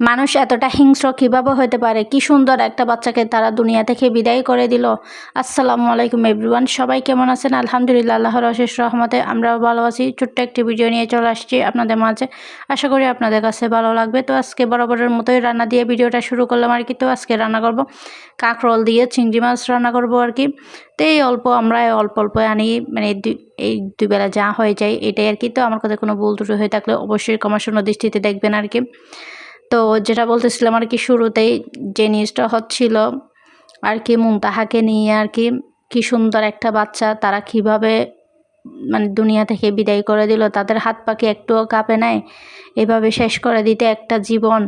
মানুষ এতটা হিংস্র কীভাবে হতে পারে? কি সুন্দর একটা বাচ্চাকে তারা দুনিয়া থেকে বিদায় করে দিল। আসসালামু আলাইকুম, এভরিওয়ান। সবাই কেমন আছেন? আলহামদুলিল্লাহ, আল্লাহর অশেষ রহমতে আমরাও ভালো আছি। ছোট্ট একটি ভিডিও নিয়ে চলে আসছি আপনাদের মাঝে। আশা করি আপনাদের কাছে ভালো লাগবে। তো আজকে বরাবরের মতোই রান্না দিয়ে ভিডিওটা শুরু করলাম আর কি। তো আজকে রান্না করব। কাঁকরোল দিয়ে চিংড়ি মাছ রান্না করব আর কি। তো এই অল্প আমরা অল্প অল্প আনি মানে এই দুবেলা যা হয়ে যায় এটাই আর কি। তো আমার কাছে কোনো ভুল ত্রুটি হয়ে থাকলে অবশ্যই কমাশূন্য দৃষ্টিতে দেখবেন আর কি। তো যেটা বলতেছিলাম আর কি শুরুতেই যে নিউজটা হচ্ছিল আর কি মুমতাহাকে নিয়ে আর কি কি সুন্দর একটা বাচ্চা তারা কীভাবে মানে দুনিয়া থেকে বিদায় করে দিল, তাদের হাত পাখি একটুও কাঁপে নাই? এভাবে শেষ করে দিতে একটা জীবন,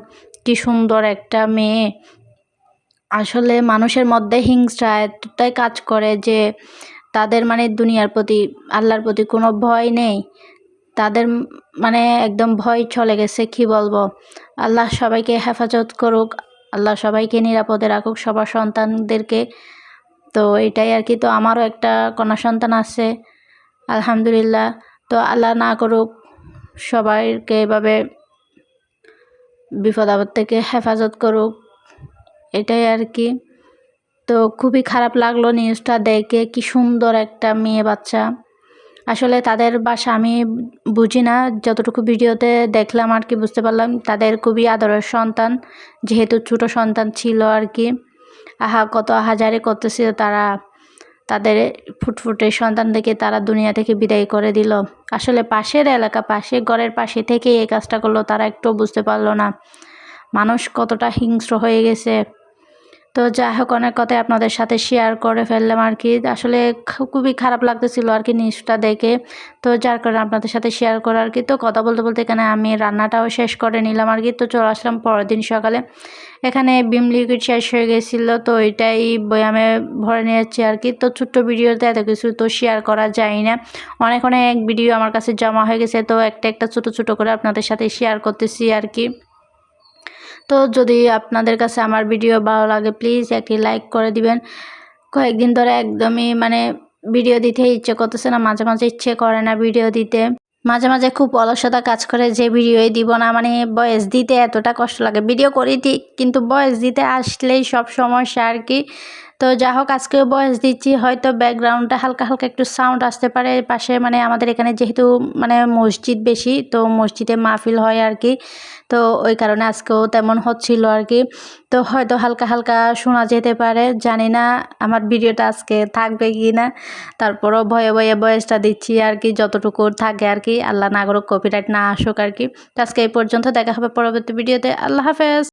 কি সুন্দর একটা মেয়ে। আসলে মানুষের মধ্যে হিংসা এতটাই কাজ করে যে তাদের মানে দুনিয়ার প্রতি, আল্লাহর প্রতি কোনো ভয় নেই। তাদের মানে একদম ভয় চলে গেছে, কি বলব? আল্লাহ সবাইকে হেফাজত করুক, আল্লাহ সবাইকে নিরাপদে রাখুক, সবার সন্তানদেরকে। তো এটাই আর কি, তো আমারও একটা কন্যা সন্তান আছে, আলহামদুলিল্লাহ। তো আল্লাহ না করুক, সবাইকে এভাবে বিপদ আপদ থেকে হেফাজত করুক, এটাই আর কি। তো খুবই খারাপ লাগল নিউজটা দেখে, কি সুন্দর একটা মেয়ে বাচ্চা। আসলে তাদের বাসা আমি বুঝি না। যতটুকু ভিডিওতে দেখলাম আর কি বুঝতে পারলাম, তাদের খুবই আদরের সন্তান। যেহেতু ছোটো সন্তান ছিল আর কি। আহা, কত হাজারে করতেছিল তারা। তাদের ফুটফুটে সন্তান থেকে তারা দুনিয়া থেকে বিদায় করে দিল। আসলে পাশের এলাকা পাশে ঘরের পাশে থেকে এই কাজটা করল, তারা একটু বুঝতে পারল না। মানুষ কতটা হিংস্র হয়ে গেছে। তো যাই হোক, অনেক কথাই আপনাদের সাথে শেয়ার করে ফেললাম আর কি। আসলে খুবই খারাপ লাগতেছিল আর কি নিউজটা দেখে। তো যার কারণে আপনাদের সাথে শেয়ার করা আর কি। তো কথা বলতে বলতে এখানে আমি রান্নাটাও শেষ করে নিলাম আর কি। তো চলে আসলাম পরের দিন সকালে। এখানে বিম লিকুইড শেষ হয়ে গেছিল, তো এটাই বয়ামে ভরে নিয়েছি আর কি। তো ছোট্ট ভিডিওতে এত কিছু তো শেয়ার করা যায় না। অনেক অনেক ভিডিও আমার কাছে জমা হয়ে গেছে, তো একটা একটা ছোটো ছোটো করে আপনাদের সাথে শেয়ার করতেছি আর কি। তো যদি আপনাদের কাছে আমার ভিডিও ভালো লাগে প্লিজ একটি লাইক করে দিবেন। কয়েকদিন ধরে একদমই মানে ভিডিও দিতে ইচ্ছে করতেছে না, মাঝে মাঝে ইচ্ছে করে না ভিডিও দিতে। মাঝে মাঝে খুব অলসতা কাজ করে যে ভিডিওই দিব না মানে বয়স দিতে এতটা কষ্ট লাগে। ভিডিও করি ঠিক কিন্তু বয়স দিতে আসলেই সব সমস্যা আর কি। তো যা হোক আজকেও বয়স দিচ্ছি, হয়তো ব্যাকগ্রাউন্ডটা হালকা হালকা একটু সাউন্ড আসতে পারে। পাশে মানে আমাদের এখানে যেহেতু মানে মসজিদ বেশি, তো মসজিদে মাহফিল হয় আর কি। তো ওই কারণে আজকেও তেমন হচ্ছিল আর কি। তো হয়তো হালকা হালকা শোনা যেতে পারে, জানি না আমার ভিডিওটা আজকে থাকবে কি না। তারপরও ভয়ে ভয়ে বয়সটা দিচ্ছি আর কি, যতটুকু থাকে আর কি। আল্লাহ নাগরক কপিরাইট না আসুক আর কি। তো আজকে এই পর্যন্ত, দেখা হবে পরবর্তী ভিডিওতে আল্লাহ হাফেজ!